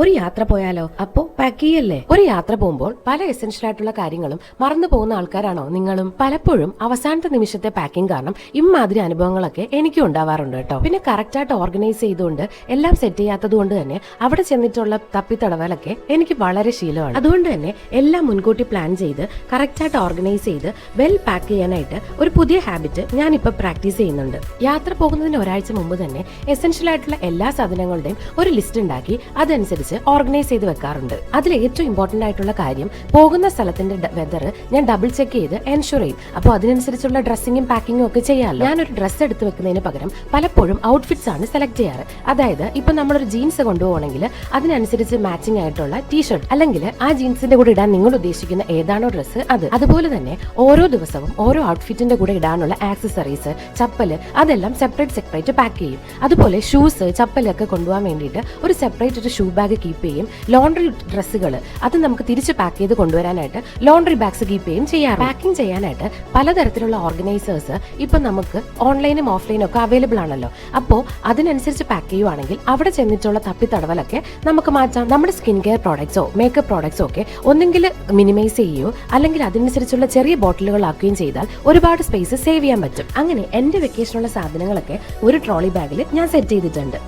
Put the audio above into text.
ഒരു യാത്ര പോയാലോ? അപ്പോ പാക്ക് ചെയ്യല്ലേ ഒരു യാത്ര പോകുമ്പോൾ പല എസെൻഷ്യൽ ആയിട്ടുള്ള കാര്യങ്ങളും മറന്നു പോകുന്ന ആൾക്കാരാണോ നിങ്ങളും? പലപ്പോഴും അവസാനത്തെ നിമിഷത്തെ പാക്കിംഗ് കാരണം ഇമാതിരി അനുഭവങ്ങളൊക്കെ എനിക്കും ഉണ്ടാവാറുണ്ട് കേട്ടോ. പിന്നെ കറക്റ്റ് ആയിട്ട് ഓർഗനൈസ് ചെയ്തുകൊണ്ട് എല്ലാം സെറ്റ് ചെയ്യാത്തത് കൊണ്ട് തന്നെ അവിടെ ചെന്നിട്ടുള്ള തപ്പിത്തടവലൊക്കെ എനിക്ക് വളരെ ശീലമാണ്. അതുകൊണ്ട് തന്നെ എല്ലാം മുൻകൂട്ടി പ്ലാൻ ചെയ്ത് കറക്റ്റ് ആയിട്ട് ഓർഗനൈസ് ചെയ്ത് വെൽ പാക്ക് ചെയ്യാനായിട്ട് ഒരു പുതിയ ഹാബിറ്റ് ഞാൻ ഇപ്പൊ പ്രാക്ടീസ് ചെയ്യുന്നുണ്ട്. യാത്ര പോകുന്നതിന് ഒരാഴ്ച മുമ്പ് തന്നെ എസെൻഷ്യൽ ആയിട്ടുള്ള എല്ലാ സാധനങ്ങളുടെയും ഒരു ലിസ്റ്റ് ഉണ്ടാക്കി അതനുസരിച്ച് ഓർഗനൈസ് ചെയ്ത് വെക്കാറുണ്ട്. അതിൽ ഏറ്റവും ഇമ്പോർട്ടന്റ് ആയിട്ടുള്ള കാര്യം പോകുന്ന സ്ഥലത്തിന്റെ വെതർ ഞാൻ ഡബിൾ ചെക്ക് ചെയ്ത് എൻഷുർ ചെയ്യും. അപ്പോൾ അതിനനുസരിച്ചുള്ള ഡ്രസ്സിങ്ങും പാക്കിങ്ങും ഒക്കെ ചെയ്യാമല്ലോ. ഞാനൊരു ഡ്രസ്സ് എടുത്ത് വെക്കുന്നതിന് പകരം പലപ്പോഴും ഔട്ട്ഫിറ്റ്സ് ആണ് സെലക്ട് ചെയ്യാറ്. അതായത് ഇപ്പൊ നമ്മളൊരു ജീൻസ് കൊണ്ടുപോകണമെങ്കിൽ അതിനനുസരിച്ച് മാച്ചിങ് ആയിട്ടുള്ള ടീഷർട്ട് അല്ലെങ്കിൽ ആ ജീൻസിന്റെ കൂടെ ഇടാൻ നിങ്ങൾ ഉദ്ദേശിക്കുന്ന ഏതാണോ ഡ്രസ്സ് അത്. അതുപോലെ തന്നെ ഓരോ ദിവസവും ഓരോ ഔട്ട്ഫിറ്റിന്റെ കൂടെ ഇടാനുള്ള ആക്സസറീസ് ചപ്പൽ അതെല്ലാം സെപ്പറേറ്റ് സെപ്പറേറ്റ് പാക്ക് ചെയ്യും. അതുപോലെ ഷൂസ് ചപ്പലൊക്കെ കൊണ്ടുപോകാൻ വേണ്ടിയിട്ട് ഒരു സെപ്പറേറ്റ് ഒരു ഷൂ ബാഗ് കീപ്പ് ചെയ്യും. ലോണ്ടറി ഡ്രസ്സുകൾ അത് നമുക്ക് തിരിച്ച് പാക്ക് ചെയ്ത് കൊണ്ടുവരാനായിട്ട് ലോണ്ടറി ബാഗ്സ് കീപ്പ് ചെയ്യും ചെയ്യാറ് പാക്കിംഗ് ചെയ്യാനായിട്ട് പലതരത്തിലുള്ള ഓർഗനൈസേഴ്സ് ഇപ്പൊ നമുക്ക് ഓൺലൈനും ഓഫ്ലൈനും ഒക്കെ അവൈലബിൾ ആണല്ലോ. അപ്പോൾ അതിനനുസരിച്ച് പാക്ക് ചെയ്യുവാണെങ്കിൽ അവിടെ ചെന്നിട്ടുള്ള തപ്പിത്തടവലൊക്കെ നമുക്ക് മാറ്റാം. നമ്മുടെ സ്കിൻ കെയർ പ്രോഡക്ട്സോ മേക്കപ്പ് പ്രോഡക്ട്സോ ഒക്കെ ഒന്നെങ്കിൽ മിനിമൈസ് ചെയ്യുകയോ അല്ലെങ്കിൽ അതിനനുസരിച്ചുള്ള ചെറിയ ബോട്ടിലുകളാക്കുകയും ചെയ്താൽ ഒരുപാട് സ്പേസ് സേവ് ചെയ്യാൻ പറ്റും. അങ്ങനെ എന്റെ വെക്കേഷനുള്ള സാധനങ്ങളൊക്കെ ഒരു ട്രോളി ബാഗിൽ ഞാൻ സെറ്റ് ചെയ്തിട്ടുണ്ട്.